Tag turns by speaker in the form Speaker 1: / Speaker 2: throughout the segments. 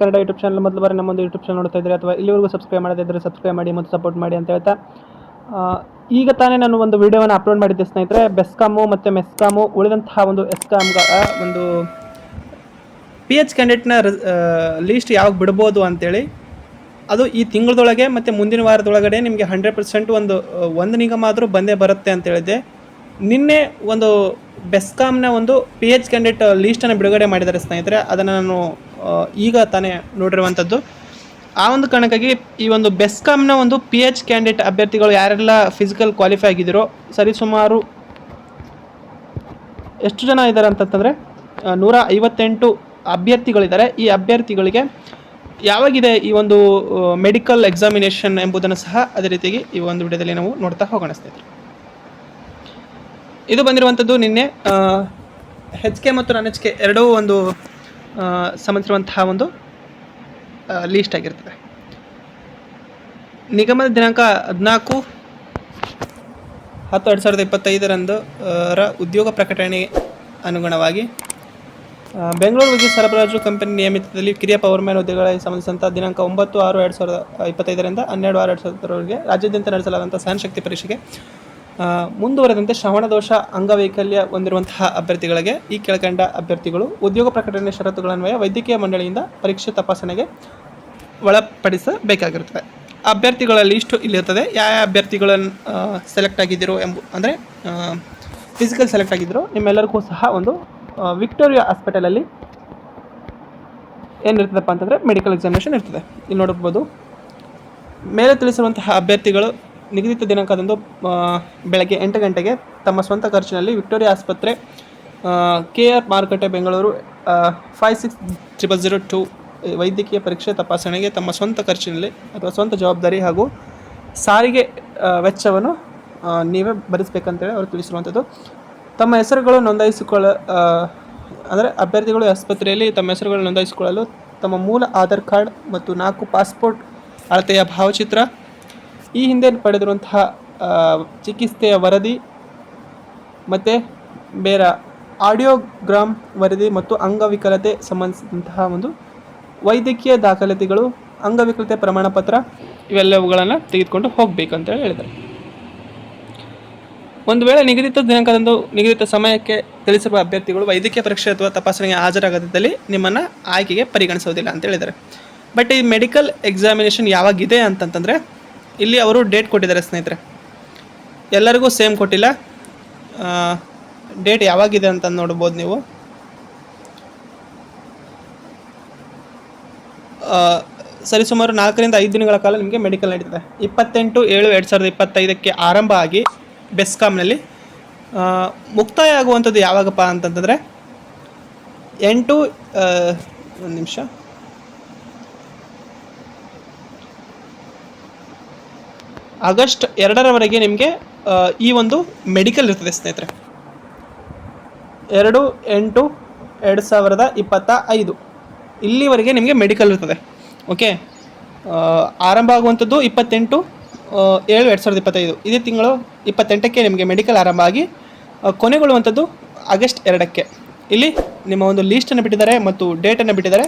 Speaker 1: Kannada YouTube channel ಮೊದಲು ಬಾರಿ ನಮ್ಮೊಂದು YouTube channel ನೋಡ್ತಾ ಇದ್ದರೆ ಅಥವಾ ಇಲ್ಲಿವರೆಗೂ ಸಬ್ಸ್ಕ್ರೈಬ್ ಮಾಡದೇ ಇದ್ದರೆ ಸಬ್ಸ್ಕ್ರೈಬ್ ಮಾಡಿ ಮತ್ತು ಸಪೋರ್ಟ್ ಮಾಡಿ ಅಂತ ಹೇಳ್ತಾ ಈಗ ತಾನೇ ನಾನು ಒಂದು ವಿಡಿಯೋವನ್ನು ಅಪ್ಲೋಡ್ ಮಾಡಿದ್ದೆ ಸ್ನೇಹಿತರೆ. ಬೆಸ್ಕಾಮು ಮತ್ತು ಮೆಸ್ಕಾಮು ಉಳಿದಂತಹ ಒಂದು ಎಸ್ಕಾಮ್ ಒಂದು ಪಿ ಎಚ್ ಕ್ಯಾಂಡಿಡೇಟ್ನ ಲೀಸ್ಟ್ ಯಾವಾಗ ಬಿಡ್ಬೋದು ಅಂತೇಳಿ, ಅದು ಈ ತಿಂಗಳದೊಳಗೆ ಮತ್ತು ಮುಂದಿನ ವಾರದೊಳಗಡೆ ನಿಮಗೆ ಹಂಡ್ರೆಡ್ ಪರ್ಸೆಂಟ್ ಒಂದು ಒಂದು ನಿಗಮ ಆದರೂ ಬಂದೇ ಬರುತ್ತೆ ಅಂತ ಹೇಳಿದೆ ನಿನ್ನೆ ಒಂದು ಬೆಸ್ಕಾಮ್ನ ಒಂದು ಪಿ ಎಚ್ ಕ್ಯಾಂಡಿಡೇಟ್ ಲೀಸ್ಟನ್ನು ಬಿಡುಗಡೆ ಮಾಡಿದ್ದಾರೆ ಸ್ನೇಹಿತರೆ. ಅದನ್ನು ನಾನು ಈಗ ತಾನೇ ನೋಡಿರುವಂಥದ್ದು. ಆ ಒಂದು ಕಾರಣಕ್ಕಾಗಿ ಈ ಒಂದು ಬೆಸ್ಕಾಮ್ನ ಒಂದು ಪಿ ಎಚ್ ಕ್ಯಾಂಡಿಡೇಟ್ ಅಭ್ಯರ್ಥಿಗಳು ಯಾರೆಲ್ಲ ಫಿಸಿಕಲ್ ಕ್ವಾಲಿಫೈ ಆಗಿದ್ದೀರೋ ಸರಿಸುಮಾರು ಎಷ್ಟು ಜನ ಇದ್ದಾರೆ ಅಂತಂತಂದರೆ ನೂರ ಐವತ್ತೆಂಟು ಅಭ್ಯರ್ಥಿಗಳಿದ್ದಾರೆ. ಈ ಅಭ್ಯರ್ಥಿಗಳಿಗೆ ಯಾವಾಗಿದೆ ಈ ಒಂದು ಮೆಡಿಕಲ್ ಎಕ್ಸಾಮಿನೇಷನ್ ಎಂಬುದನ್ನು ಸಹ ಅದೇ ರೀತಿಯಾಗಿ ಈ ಒಂದು ವಿಡಿಯೋದಲ್ಲಿ ನಾವು ನೋಡ್ತಾ ಹೋಗೋಣ ಸ್ನೇಹಿತರೆ. ಇದು ಬಂದಿರುವಂಥದ್ದು ನಿನ್ನೆ ಹೆಚ್ ಕೆ ಮತ್ತು ನಾನ್ ಎಚ್ ಕೆ ಎರಡೂ ಒಂದು ಸಂಬಂಧಿಸಿರುವಂತಹ ಒಂದು ಲೀಸ್ಟ್ ಆಗಿರ್ತದೆ. ನಿಗಮದ ದಿನಾಂಕ ಹದಿನಾಲ್ಕು, ಹತ್ತು ಎರಡು ಸಾವಿರದ ಇಪ್ಪತ್ತೈದರಂದು ರ ಉದ್ಯೋಗ ಪ್ರಕಟಣೆ ಅನುಗುಣವಾಗಿ ಬೆಂಗಳೂರು ವಿದ್ಯುತ್ ಸರಬರಾಜು ಕಂಪನಿ ನಿಯಮಿತದಲ್ಲಿ ಕಿರಿಯ ಪವರ್ಮ್ಯಾನ್ ಹುದ್ದೆಗಳಿಗೆ ಸಂಬಂಧಿಸಿದಂಥ ದಿನಾಂಕ ಒಂಬತ್ತು ಆರು ಎರಡು ಸಾವಿರದ ಇಪ್ಪತ್ತೈದರಿಂದ ಹನ್ನೆರಡು ಆರು ಎರಡು ಸಾವಿರದವರೆಗೆ ರಾಜ್ಯಾದ್ಯಂತ ನಡೆಸಲಾದಂಥ ಸಹನಶಕ್ತಿ ಪರೀಕ್ಷೆಗೆ ಮುಂದುವರೆದಂತೆ ಶ್ರವಣದೋಷ ಅಂಗವೈಕಲ್ಯ ಹೊಂದಿರುವಂತಹ ಅಭ್ಯರ್ಥಿಗಳಿಗೆ ಈ ಕೆಳಕಂಡ ಅಭ್ಯರ್ಥಿಗಳು ಉದ್ಯೋಗ ಪ್ರಕಟಣೆ ಷರತ್ತುಗಳನ್ವಯ ವೈದ್ಯಕೀಯ ಮಂಡಳಿಯಿಂದ ಪರೀಕ್ಷೆ ತಪಾಸಣೆಗೆ ಒಳಪಡಿಸಬೇಕಾಗಿರುತ್ತದೆ. ಅಭ್ಯರ್ಥಿಗಳ ಲಿಸ್ಟು ಇಲ್ಲಿರ್ತದೆ ಯಾವ ಯಾವ ಅಭ್ಯರ್ಥಿಗಳನ್ನು ಸೆಲೆಕ್ಟ್ ಆಗಿದ್ದೀರೋ ಎಂಬು, ಅಂದರೆ ಫಿಸಿಕಲ್ ಸೆಲೆಕ್ಟ್ ಆಗಿದ್ದರು, ನಿಮ್ಮೆಲ್ಲರಿಗೂ ಸಹ ಒಂದು ವಿಕ್ಟೋರಿಯಾ ಹಾಸ್ಪಿಟಲಲ್ಲಿ ಏನಿರ್ತದಪ್ಪ ಅಂತಂದರೆ ಮೆಡಿಕಲ್ ಎಕ್ಸಾಮಿನೇಷನ್ ಇರ್ತದೆ. ಇಲ್ಲಿ ನೋಡಬಹುದು ಮೇಲೆ ತಿಳಿಸಿರುವಂತಹ ಅಭ್ಯರ್ಥಿಗಳು ನಿಗದಿತ ದಿನಾಂಕದಂದು ಬೆಳಗ್ಗೆ ಎಂಟು ಗಂಟೆಗೆ ತಮ್ಮ ಸ್ವಂತ ಖರ್ಚಿನಲ್ಲಿ ವಿಕ್ಟೋರಿಯಾ ಆಸ್ಪತ್ರೆ ಕೆ ಆರ್ ಮಾರುಕಟ್ಟೆ Bengaluru five six triple zero two ವೈದ್ಯಕೀಯ ಪರೀಕ್ಷೆ ತಪಾಸಣೆಗೆ ತಮ್ಮ ಸ್ವಂತ ಖರ್ಚಿನಲ್ಲಿ ಅಥವಾ ಸ್ವಂತ ಜವಾಬ್ದಾರಿ ಹಾಗೂ ಸಾರಿಗೆ ವೆಚ್ಚವನ್ನು ನೀವೇ ಭರಿಸಬೇಕಂತೇಳಿ ಅವರು ತಿಳಿಸಿರುವಂಥದ್ದು ತಮ್ಮ ಹೆಸರುಗಳು ನೋಂದಾಯಿಸಿಕೊಳ್ಳ ಅಂದರೆ ಅಭ್ಯರ್ಥಿಗಳು ಆಸ್ಪತ್ರೆಯಲ್ಲಿ ತಮ್ಮ ಹೆಸರುಗಳನ್ನು ನೋಂದಾಯಿಸಿಕೊಳ್ಳಲು ತಮ್ಮ ಮೂಲ ಆಧಾರ್ ಕಾರ್ಡ್ ಮತ್ತು ನಾಲ್ಕು ಪಾಸ್ಪೋರ್ಟ್ ಅಳತೆಯ ಭಾವಚಿತ್ರ ಈ ಹಿಂದೆ ಪಡೆದಿರುವಂತಹ ಚಿಕಿತ್ಸೆಯ ವರದಿ ಮತ್ತು ಬೇರೆ ಆಡಿಯೋಗ್ರಾಮ್ ವರದಿ ಮತ್ತು ಅಂಗವಿಕಲತೆ ಸಂಬಂಧಿಸಿದಂತಹ ಒಂದು ವೈದ್ಯಕೀಯ ದಾಖಲಾತಿಗಳು, ಅಂಗವಿಕಲತೆ ಪ್ರಮಾಣ ಪತ್ರ ಇವೆಲ್ಲವುಗಳನ್ನು ತೆಗೆದುಕೊಂಡು ಹೋಗಬೇಕು ಅಂತೇಳಿ ಹೇಳಿದ್ದಾರೆ. ಒಂದು ವೇಳೆ ನಿಗದಿತ ದಿನಾಂಕದಂದು ನಿಗದಿತ ಸಮಯಕ್ಕೆ ತಿಳಿಸಿರುವ ಅಭ್ಯರ್ಥಿಗಳು ವೈದ್ಯಕೀಯ ಪರೀಕ್ಷೆ ಅಥವಾ ತಪಾಸಣೆಗೆ ಹಾಜರಾಗದಿದ್ದಲ್ಲಿ ನಿಮ್ಮನ್ನು ಆಯ್ಕೆಗೆ ಪರಿಗಣಿಸೋದಿಲ್ಲ ಅಂತ ಹೇಳಿದ್ದಾರೆ. ಬಟ್ ಈ ಮೆಡಿಕಲ್ ಎಕ್ಸಾಮಿನೇಷನ್ ಯಾವಾಗಿದೆ ಅಂತಂತಂದರೆ ಇಲ್ಲಿ ಅವರು ಡೇಟ್ ಕೊಟ್ಟಿದ್ದಾರೆ ಸ್ನೇಹಿತರೆ. ಎಲ್ಲರಿಗೂ ಸೇಮ್ ಕೊಟ್ಟಿಲ್ಲ. ಡೇಟ್ ಯಾವಾಗಿದೆ ಅಂತ ನೋಡ್ಬೋದು ನೀವು. ಸರಿಸುಮಾರು ನಾಲ್ಕರಿಂದ ಐದು ದಿನಗಳ ಕಾಲ ನಿಮಗೆ ಮೆಡಿಕಲ್ ನಡೀತದೆ. ಇಪ್ಪತ್ತೆಂಟು ಏಳು ಎರಡು ಸಾವಿರದ ಇಪ್ಪತ್ತೈದಕ್ಕೆ ಆರಂಭ ಆಗಿ ಬೆಸ್ಕಾಮ್ನಲ್ಲಿ ಮುಕ್ತಾಯ ಆಗುವಂಥದ್ದು ಯಾವಾಗಪ್ಪ ಅಂತಂತಂದರೆ ಎಂಟು ಒಂದು ನಿಮಿಷ. ಆಗಸ್ಟ್ ಎರಡರವರೆಗೆ ನಿಮಗೆ ಈ ಒಂದು ಮೆಡಿಕಲ್ ಇರ್ತದೆ ಸ್ನೇಹಿತರೆ. ಎರಡು, ಎಂಟು, ಎರಡು ಸಾವಿರದ ಇಪ್ಪತ್ತ ಐದು. ಇಲ್ಲಿವರೆಗೆ ನಿಮಗೆ ಮೆಡಿಕಲ್ ಇರ್ತದೆ. ಓಕೆ? ಆರಂಭ ಆಗುವಂಥದ್ದು ಇಪ್ಪತ್ತೆಂಟು ಏಳು ಎರಡು ಸಾವಿರದ ಇಪ್ಪತ್ತೈದು. ಇದೇ ತಿಂಗಳು ಇಪ್ಪತ್ತೆಂಟಕ್ಕೆ ನಿಮಗೆ ಮೆಡಿಕಲ್ ಆರಂಭ ಆಗಿ ಕೊನೆಗೊಳ್ಳುವಂಥದ್ದು ಆಗಸ್ಟ್ ಎರಡಕ್ಕೆ. ಇಲ್ಲಿ ನಿಮ್ಮ ಒಂದು ಲೀಸ್ಟನ್ನು ಬಿಟ್ಟಿದ್ದಾರೆ ಮತ್ತು ಡೇಟನ್ನು ಬಿಟ್ಟಿದ್ದಾರೆ.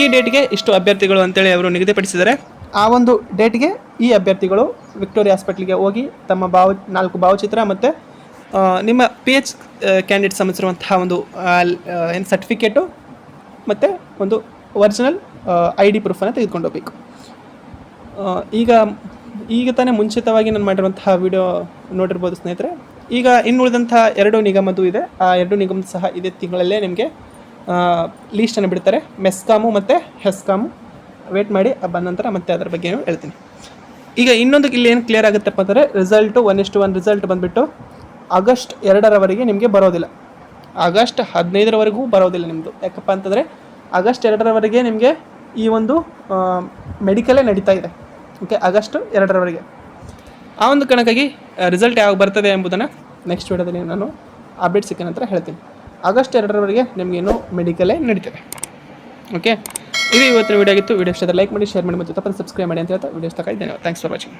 Speaker 1: ಈ ಡೇಟ್ಗೆ ಇಷ್ಟು ಅಭ್ಯರ್ಥಿಗಳು ಅಂತೇಳಿ ಅವರು ನಿಗದಿಪಡಿಸಿದ್ದಾರೆ. ಆ ಒಂದು ಡೇಟ್ಗೆ ಈ ಅಭ್ಯರ್ಥಿಗಳು ವಿಕ್ಟೋರಿಯಾ ಹಾಸ್ಪಿಟ್ಲಿಗೆ ಹೋಗಿ ತಮ್ಮ ಭಾವ, ನಾಲ್ಕು ಭಾವಚಿತ್ರ ಮತ್ತು ನಿಮ್ಮ ಪಿ ಎಚ್ ಕ್ಯಾಂಡಿಡೇಟ್ ಸಂಬಂಧಿಸಿರುವಂತಹ ಒಂದು ಏನು ಸರ್ಟಿಫಿಕೇಟು ಮತ್ತು ಒಂದು ಒರಿಜಿನಲ್ ಐ ಡಿ ಪ್ರೂಫನ್ನು ತೆಗೆದುಕೊಂಡು ಹೋಗಬೇಕು. ಈಗ ಈಗ ತಾನೇ ಮುಂಚಿತವಾಗಿ ನಾನು ಮಾಡಿರುವಂತಹ ವಿಡಿಯೋ ನೋಡಿರ್ಬೋದು ಸ್ನೇಹಿತರೆ. ಈಗ ಇನ್ನು ಉಳಿದಂಥ ಎರಡು ನಿಗಮದ್ದು ಇದೆ. ಆ ಎರಡು ನಿಗಮ ಸಹ ಇದೇ ತಿಂಗಳಲ್ಲೇ ನಿಮಗೆ ಲೀಸ್ಟನ್ನು ಬಿಡ್ತಾರೆ. ಮೆಸ್ಕಾಮು ಮತ್ತು ಹೆಸ್ಕಾಮು ವೇಟ್ ಮಾಡಿ ಬಂದ ನಂತರ ಮತ್ತೆ ಅದರ ಬಗ್ಗೆ ಹೇಳ್ತೀನಿ. ಈಗ ಇನ್ನೊಂದು ಇಲ್ಲಿ ಏನು ಕ್ಲಿಯರ್ ಆಗುತ್ತಪ್ಪ ಅಂದರೆ ರಿಸಲ್ಟು ಒನ್ ಇಷ್ಟು ಒನ್ ರಿಸಲ್ಟ್ ಬಂದುಬಿಟ್ಟು ಆಗಸ್ಟ್ ಎರಡರವರೆಗೆ ನಿಮಗೆ ಬರೋದಿಲ್ಲ. ಆಗಸ್ಟ್ ಹದಿನೈದರವರೆಗೂ ಬರೋದಿಲ್ಲ ನಿಮ್ಮದು ಯಾಕಪ್ಪ ಅಂತಂದರೆ, ಆಗಸ್ಟ್ ಎರಡರವರೆಗೆ ನಿಮಗೆ ಈ ಒಂದು ಮೆಡಿಕಲೇ ನಡೀತಾ ಇದೆ. ಓಕೆ ಆಗಸ್ಟ್ ಎರಡರವರೆಗೆ. ಆ ಒಂದು ಕಣಕ್ಕಾಗಿ ರಿಸಲ್ಟ್ ಯಾವಾಗ ಬರ್ತದೆ ಎಂಬುದನ್ನು ನೆಕ್ಸ್ಟ್ ವಿಡಿಯೋದಲ್ಲಿ ನಾನು ಅಪ್ಡೇಟ್ ಸಿಕ್ಕ ನಂತರ ಹೇಳ್ತೀನಿ. ಆಗಸ್ಟ್ ಎರಡರವರೆಗೆ ನಿಮಗೇನು ಮೆಡಿಕಲೇ ನಡೀತದೆ. ಓಕೆ ಇದು ಇವತ್ತಿನ ವಿಡಿಯೋ ಆಗಿತ್ತು. ವಿಡಿಯೋ ಇಷ್ಟ ಲೈಕ್ ಮಾಡಿ ಶೇರ್ ಮಾಡಿ ಮತ್ತು ತಪ್ಪನ್ನು ಸಬ್ಸ್ಕ್ರೈಬ್ ಮಾಡಿ ಅಂತ ಹೇಳ್ತಾ ವಿಡಿಯೋ ಧನ್ಯವಾದ ಥ್ಯಾಂಕ್ಸ್ ಫಾರ್ ವಾಚಿಂಗ್